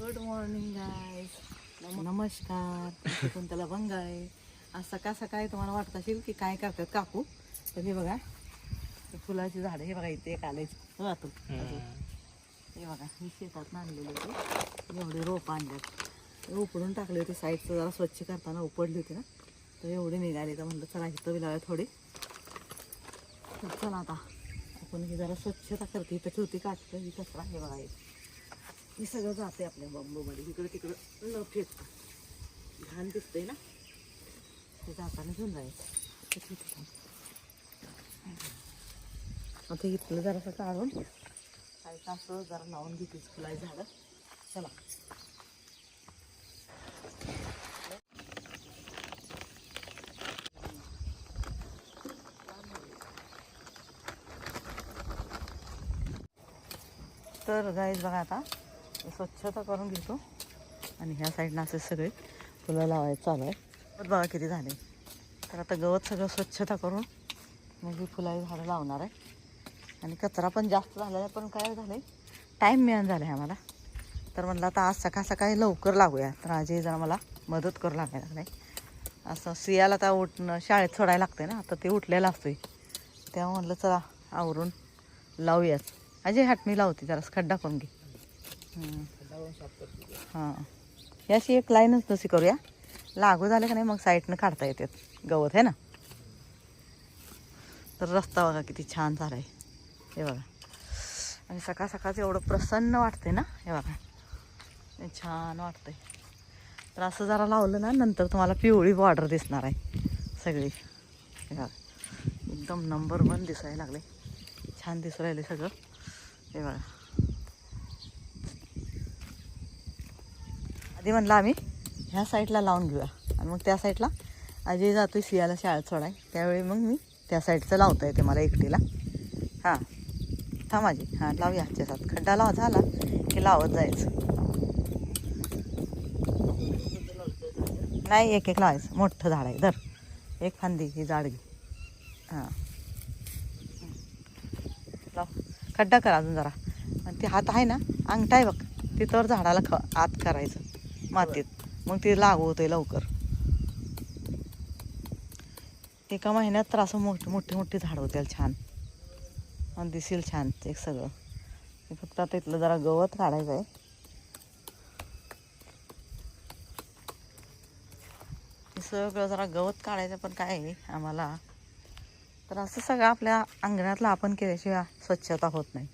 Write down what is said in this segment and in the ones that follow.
Good morning guys नमस्कार. कोणत्याला भंग आहे आज सकाळ सकाळी तुम्हाला वाटत असेल की काय करतात काकू? तर हे बघा फुलाची झाडं हे बघा इथे आलेच राहतो हे बघा ही शेतात आणलेले होते एवढे रोप आणल्यात. ते उपडून टाकले होते साईडचं जरा स्वच्छ करताना उपडली होती ना. तर एवढे निघाले. तर म्हणलं चला इथं बी लावा थोडे चला आता. आपण ही जरा स्वच्छता करते. इथं ठेवते काटतं ही कचरा हे बघा हे. सगळं जाते आपल्या बांबूमध्ये इकडं तिकडं न फेकता घाण दिसतंय ना? ते जाताना घेऊन जायचं. आता इथलं जरासं काढून काय असं जरा लावून घेतेच फुलाय झाडं. चला. तर गाईज बघा आता. स्वच्छता करून घेतो. आणि ह्या साईडनं असे सगळे फुलं लावायचं चालू आहे. तर बघा किती झाले. तर आता गवत सगळं स्वच्छता करून मग ही फुलाही झाडं लावणार आहे. आणि कचरा पण जास्त झालेला आहे पण काय झालं आहे टाईम मिळून झाला आहे आम्हाला. तर म्हणलं आता आज सकाळ सकाळी लवकर लागूया. तर आज जरा मला मदत करू लागायला नाही आहे. असं सियाला आता उठणं शाळेत सोडायला लागते ना आता ते उठलेलं असतोय. तेव्हा म्हणलं चला आवरून लावूयाच अजय हाट मी लावते जरा खड्डा करून घे. हां. याशी अशी एक लाईनच तशी करूया. लागू झालं का नाही मग साईडनं काढता येतात. गवत आहे ना? तर रस्ता बघा किती छान झाला आहे हे बघा. आणि सकाळ सकाळचं एवढं प्रसन्न वाटते ना? हे बघा. छान वाटतंय. तर असं जरा लावलं ना नंतर तुम्हाला पिवळी बॉर्डर दिसणार आहे. सगळी. हे बघा. एकदम नंबर वन दिसायला लागले. छान दिसू राहिले सगळं. हे बघा. आधी म्हणलं आम्ही ह्या साईडला लावून घेऊया. आणि मग त्या साईडला अजय आहे सियाला शाळेत सोडाय त्यावेळी मग मी त्या साईडचं लावता येते मला एकटीला. हां. थांब माझी हां लावूया. ह्याच्या खड्डा लावा झाला की लावत जायचं. नाही एक एक लावायचं. मोठं झाड आहे. धर. एक फांदी ही झाड घे. हां. लाव. खड्डा करा अजून जरा. आणि ते हात आहे ना अंगठा आहे बघ. तिथवर झाडाला ख आत करायचं. मातीत. मग ते लागू होते लवकर. एका महिन्यात तर असं मोठी मोठी मोठी झाडं होतील छान. आणि दिसेल छान ते सगळं. हे फक्त आता इथलं जरा गवत काढायचं आहे. सगळं जरा गवत काढायचं पण काय आहे आम्हाला. तर असं सगळं आपल्या अंगणातलं आपण केल्याशिवाय स्वच्छता होत नाही.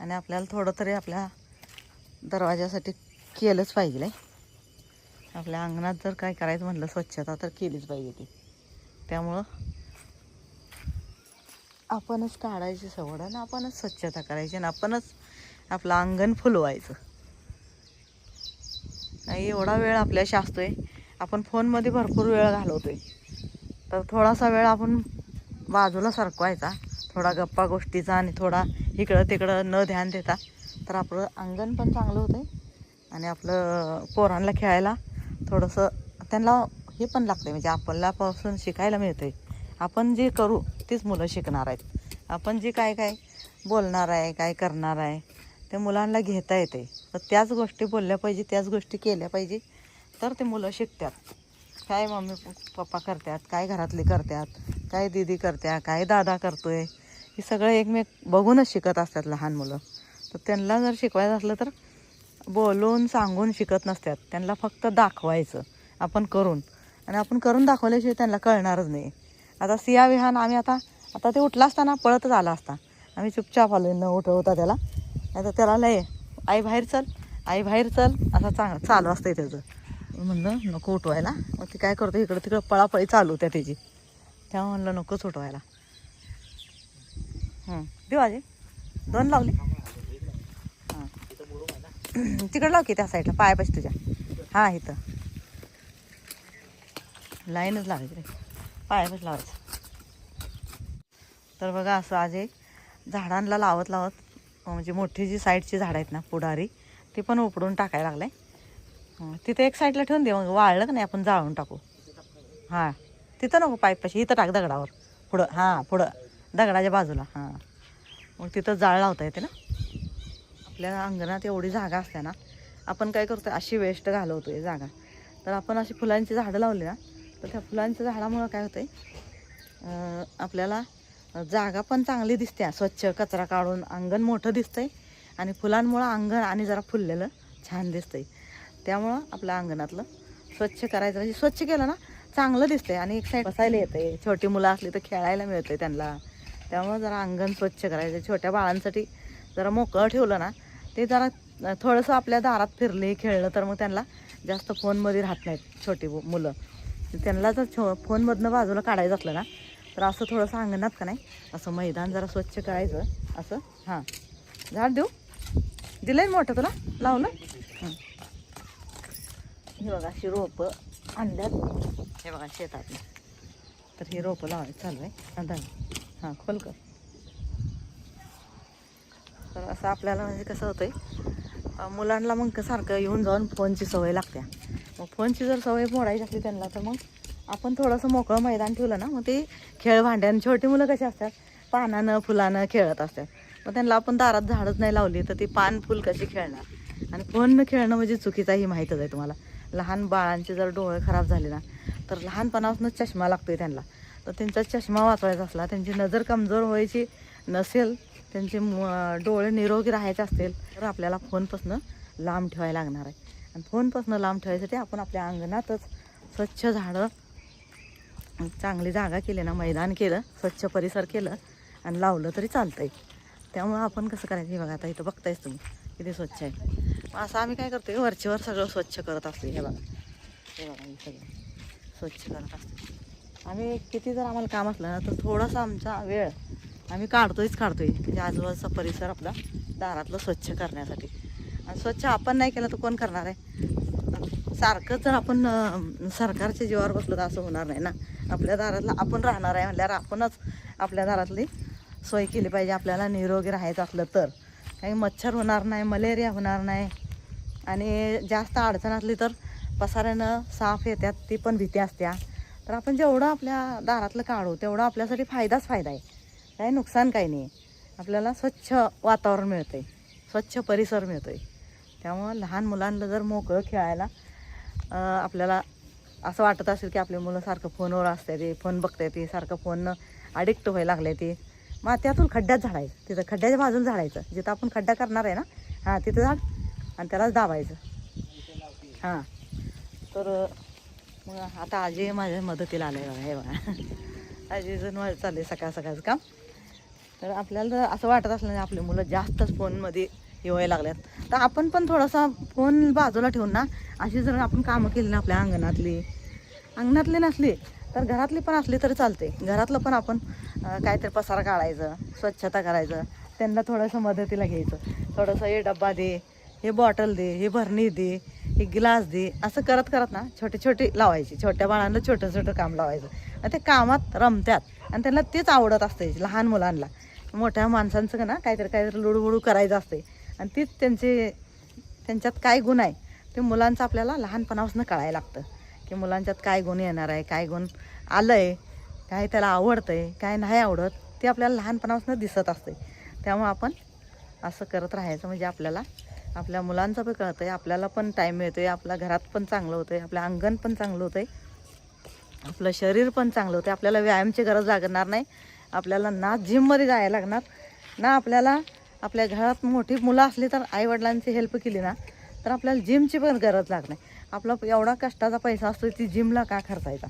आणि आपल्याला थोडं तरी आपल्या दरवाजासाठी केलंच पाहिजे. आपल्या अंगणात जर काय करायचं म्हटलं स्वच्छता तर केलीच पाहिजे ती. त्यामुळं आपणच काढायची सवड आणि आपणच स्वच्छता करायची आणि आपणच आपलं अंगण फुलवायचं. नाही एवढा वेळ आपल्याशी असतोय. आपण फोनमध्ये भरपूर वेळ घालवतोय. तर थोडासा वेळ आपण बाजूला सरकवायचा. थोडा गप्पा गोष्टीचा आणि थोडा इकडं तिकडं न ध्यान देता. तर आपलं अंगण पण चांगलं होतं आणि आपलं पोरांना खेळायला थोडंसं त्यांना हे पण लागतं म्हणजे आपल्यापासून शिकायला मिळतं आपण जे करू तीच मुलं शिकणार आहेत. आपण जे काय काय बोलणार आहे काय करणार आहे ते मुलांना घेता येते. तर त्याच गोष्टी बोलल्या पाहिजे त्याच गोष्टी केल्या पाहिजे तर ते मुलं शिकतात. काय मम्मी पप्पा करतात काय घरातले करतात काय दीदी करत्या काय दादा करतोय हे सगळं एकमेक बघूनच शिकत असतात लहान मुलं. तर त्यांना जर शिकवायचं असलं तर बोलून सांगून शिकत नसतात. त्यांना फक्त दाखवायचं. आपण करून. आणि आपण करून दाखवल्याशिवाय त्यांना कळणारच नाही. आता सिया विहान आम्ही आता आता ते उठला असताना पळतच आला असता. आम्ही चुपचाप आलो न उठवता त्याला. आता त्याला लय आई बाहेर चल आई बाहेर चल. असं चांग चालू असतंय त्याचं म्हणलं नको उठवायला. मग ते काय करतो? इकडं तिकडं पळापळी चालू त्या त्याची तेव्हा म्हणलं नकोच उठवायला. हं. देऊ आजी. दोन लावले. तिकडं लाव की त्या साईडला पायापाशी तुझ्या. हां इथं. लाईनच लावायची रे. पायापाशी लावायचं. तर बघा असं आज एक झाडांना लावत लावत म्हणजे मोठी जी साईडची झाडं आहेत ना पुढारी ती पण उपडून टाकायला लागले. तिथे एक साईडला ठेवून दे मग वाळलं का नाही आपण जाळून टाकू. हां तिथं नको पाईपपाशी इथं टाक दगडावर. पुढं हां पुढं दगडाच्या बाजूला हां. मग तिथं जाळ लावता येते ना. आपल्या अंगणात एवढी जागा असते ना आपण काय करतो अशी वेस्ट आहे जागा. तर आपण अशी फुलांची झाडं लावली ना तर त्या फुलांच्या झाडामुळं काय होतं आहे आपल्याला जागा पण चांगली दिसते. स्वच्छ कचरा काढून अंगण मोठं दिसतंय आणि फुलांमुळं अंगण आणि जरा फुललेलं छान दिसतंय. त्यामुळं आपल्या अंगणातलं स्वच्छ करायचं म्हणजे स्वच्छ केलं ना चांगलं दिसतंय. आणि एक साईड बसायला येते छोटी मुलं असली तर खेळायला मिळतंय त्यांना. त्यामुळं जरा अंगण स्वच्छ करायचं. छोट्या बाळांसाठी जरा मोकळं ठेवलं ना ते जरा थोडंसं आपल्या दारात फिरले खेळलं तर मग त्यांना जास्त फोनमध्ये राहत नाहीत छोटी मु- मुलं. त्यांना जर छो फोनमधनं बाजूला काढायचं असलं ना तर असं थोडंसं अंगणात का नाही असं मैदान जरा स्वच्छ करायचं असं. हां. झाड देऊ? दिलंय मोठं तुला? लावलं? हां. हे बघा अशी रोपं आणल्यात. हे बघा शेतात. तर ही रोपं लावायचं चालू आहे. हां खोल कर. तर असं आपल्याला म्हणजे कसं होतंय मुलांना मग सारखं येऊन जाऊन फोनची सवय लागते. मग फोनची जर सवय मोडायची असली त्यांना तर मग आपण थोडंसं मोकळं मैदान ठेवलं ना मग ते खेळ भांड्यानं छोटी मुलं कशी असतात पानानं फुलानं खेळत असतात. मग त्यांना आपण दारात झाडच नाही लावली तर ती पान फुल कशी खेळणार? आणि फोन खेळणं म्हणजे चुकीचाही माहीतच आहे तुम्हाला. लहान बाळांचे जर डोळे खराब झाले ना तर लहानपणापासूनच चष्मा लागतोय त्यांना. तर त्यांचा चष्मा वाचवायचा असला त्यांची नजर कमजोर व्हायची नसेल त्यांचे डोळे निरोगी राहायचे असतील तर आपल्याला फोनपासनं लांब ठेवायला लागणार आहे. आणि फोनपासून लांब ठेवायसाठी आपण आपल्या अंगणातच स्वच्छ झाडं चांगली जागा केली ना मैदान केलं स्वच्छ परिसर केलं आणि लावलं तरी चालतंय. त्यामुळं आपण कसं करायचं हे बघा आता इथं बघतायच तुम्ही किती स्वच्छ आहे. मग असं आम्ही काय करतोय वरचेवर सगळं स्वच्छ करत असतो हे बघा. हे बघा हे सगळं स्वच्छ करत असतो आम्ही किती जर आम्हाला काम असलं ना तर थोडासा आमचा वेळ आम्ही काढतोयच काढतोय. म्हणजे आजूबाजूचा परिसर आपला दारातलं स्वच्छ करण्यासाठी. आणि स्वच्छ आपण नाही केलं तर कोण करणार आहे? सारखं जर आपण सरकारच्या जीवावर बसलो तर असं होणार नाही ना? आपल्या दारातलं आपण राहणार आहे म्हटल्यावर आपणच आपल्या दारातली सोय केली पाहिजे. आपल्याला निरोगी राहायचं असलं तर. काही मच्छर होणार नाही मलेरिया होणार नाही. आणि जास्त अडचण असली तर पसाऱ्यानं साफ येतात ती पण भीती असत्या. तर आपण जेवढं आपल्या दारातलं काढू तेवढं आपल्यासाठी फायदाच फायदा आहे. काही नुकसान काही नाही. आपल्याला स्वच्छ वातावरण मिळतं आहे स्वच्छ परिसर मिळतो आहे त्यामुळं लहान मुलांना जर मोकळं खेळायला आपल्याला असं वाटत असेल की आपली मुलं सारखं फोनवर असते ते फोन बघते ते सारखं फोननं अडिक्ट व्हायला लागले ते. मग त्यातून खड्ड्यात झाडायचं तिथं खड्ड्याच्या बाजून झाडायचं. जिथं आपण खड्डा करणार आहे ना हां तिथं झाड आणि त्यालाच दाबायचं. हां. तर मग आता आजी माझ्या मदतीला आले बघा हे बघा. आजी जण चालले सकाळ सकाळचं काम. तर आपल्याला जर असं वाटत असलं नाही आपली मुलं जास्तच फोनमध्ये येवायला लागल्यात. तर आपण पण थोडासा फोन बाजूला ठेवून ना अशी जर आपण कामं केली ना आपल्या अंगणातली अंगणातली नसली तर घरातली पण असली तरी चालते. घरातलं पण आपण काहीतरी पसारा काढायचं स्वच्छता करायचं त्यांना थोडंसं मदतीला घ्यायचं. थोडंसं हे डब्बा दे हे बॉटल दे हे भरणी दे हे ग्लास दे असं करत करत ना छोटे छोटे लावायचे. छोट्या बाळांना छोटं छोटं काम लावायचं. आणि ते कामात रमत्यात. आणि त्यांना तेच आवडत असते लहान मुलांना. मोठ्या माणसांचं का ना काहीतरी काहीतरी लुडूबुडू करायचं असते आणि तीच त्यांचे त्यांच्यात काय गुण आहे ते मुलांचं आपल्याला लहानपणापासून कळायला लागतं. की मुलांच्यात काय गुण येणार आहे काय गुण आलं आहे काय त्याला आवडतं आहे काय नाही आवडत ते आपल्याला लहानपणापासून दिसत असते त्यामुळं आपण असं करत राहायचं. म्हणजे आपल्याला आपल्या मुलांचं पण कळतं आहे आपल्याला पण टाईम मिळतो आहे आपल्या घरात पण चांगलं होतं आहे आपलं अंगण पण चांगलं होतं आहे आपलं शरीर पण चांगलं होतं आपल्याला व्यायामची गरज लागणार नाही. आपल्याला ना जिममध्ये जायला लागणार ना आपल्याला आपल्या घरात मोठी मुलं असली तर आईवडिलांची हेल्प केली ना तर आपल्याला जिमची पण गरज लागणार. आपला एवढा कष्टाचा पैसा असतो ती जिमला का खर्चायचा?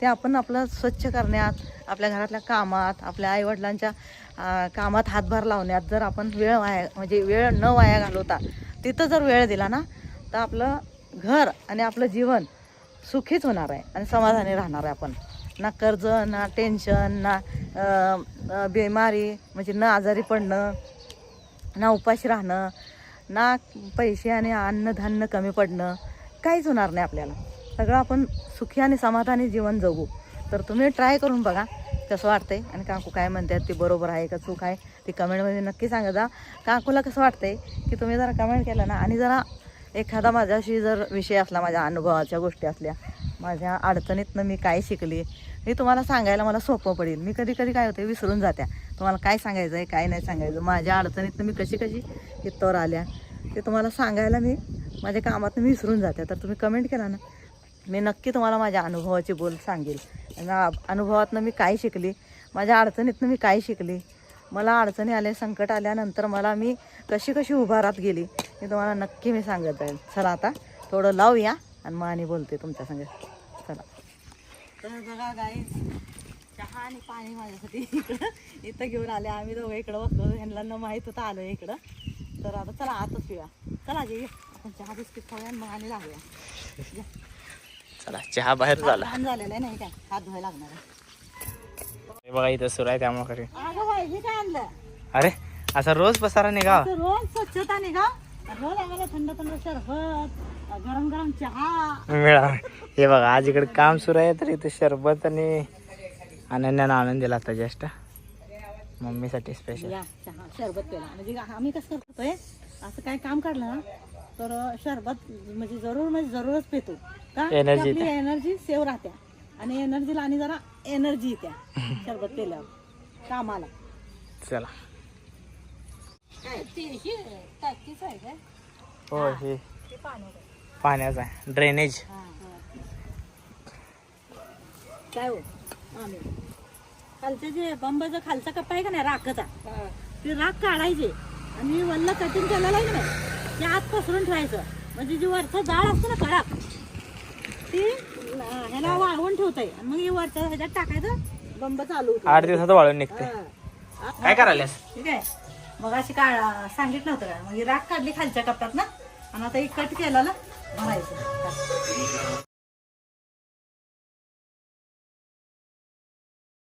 ते आपण आपलं स्वच्छ करण्यात आपल्या घरातल्या कामात आपल्या आईवडिलांच्या कामात हातभार लावण्यात जर आपण वेळ वाया म्हणजे वेळ न वाया घालवता तिथं जर वेळ दिला ना तर आपलं घर आणि आपलं जीवन सुखीच होणार आहे आणि समाधानी राहणार आहे आपण. ना कर्ज ना टेन्शन ना बिमारी म्हणजे न आजारी पडणं ना उपाशी राहणं ना पैसे आणि अन्नधान्य कमी पडणं काहीच होणार नाही आपल्याला. सगळं आपण सुखी आणि समाधानी जीवन जगू. तर तुम्ही ट्राय करून बघा कसं वाटतंय आणि काकू काय म्हणतात ते बरोबर आहे का चूक आहे ते कमेंटमध्ये नक्की सांगा. जा काकूला कसं वाटतंय की तुम्ही जरा कमेंट केलं ना आणि जरा एखादा माझ्याशी जर विषय असला माझ्या अनुभवाच्या गोष्टी असल्या माझ्या अडचणीतनं मी काय शिकली हे तुम्हाला सांगायला मला सोपं पडेल. मी कधी कधी काय होते विसरून जात्या. तुम्हाला काय सांगायचं आहे काय नाही सांगायचं. माझ्या अडचणीतनं मी कशी कशी इथवर आल्या. ते तुम्हाला सांगायला मी माझ्या कामातून मी विसरून जाते तर तुम्ही कमेंट केला ना मी नक्की तुम्हाला माझ्या अनुभवाची बोल सांगेल. अनुभवातनं मी काय शिकली माझ्या अडचणीतनं मी काय शिकली मला अडचणी आल्या संकट आल्यानंतर मला मी कशी कशी उभारात गेली हे तुम्हाला नक्की मी सांगत जाईल चला आता थोडं लावूया आणि मग आणि बोलते तुमच्या संग. तर बघा गाई चहा आणि पाणी माझ्यासाठी इकडं इथं घेऊन आले आम्ही दोघं इकडं बसलो. ह्यांना न माहीत होतं आलो इकडं. तर आता चला आताच पिऊया. चला जे आपण चहा बिस्किट खाऊया मग आणि लागूया. चला चहा बाहेर झाला. झालेलं नाही काय? हात धुवायला लागणार आहे. बघा इथं सुरू आहे त्यामुळे. हे काय आणलं? अरे असा रोज पसारा निघा रोज स्वच्छता निघा रोज आम्हाला थंड थंड सरबत गरम गरम चहा. मिळा. हे बघा आज इकडे काम सुरू आहे तर इथं सरबत आणि अनन्यानं आनंद दिला आता जस्ट मम्मीसाठी स्पेशल या चहा शरबत प्यायला. म्हणजे आम्ही कसं करतोय असं काय काम काढलं ना तर शरबत म्हणजे जरूर म्हणजे जरूरच पितो. का? की Energy आपली एनर्जी सेव्ह राहत्या. आणि एनर्जीला आणि जरा एनर्जी येत्या शरबत पिल्यावर कामाला. चला. हो हे पाण्याचा आहे ड्रेनेज काय हो? खालचे जे बंबाचा खालचा कप्पा आहे का नाही राखचा? ते राख काढायचे. आणि वल्ल कटिंग केलेलं आहे का नाही ते आत पसरून ठेवायचं. म्हणजे जी वरचं जाळ असतं ना कडक ती ह्याला वाळवून मग हे वरच्या ह्याच्यात टाकायचं बंब चालू होतो. आठ दिवसात वाळून निघते हा. काय करायलास ठीक आहे. मग अशी का सांगितलं होतं का? म्हणजे राख काढली खालच्या कप्प्यात ना? आणि आता एक कट केला ना? 笑いじゃ。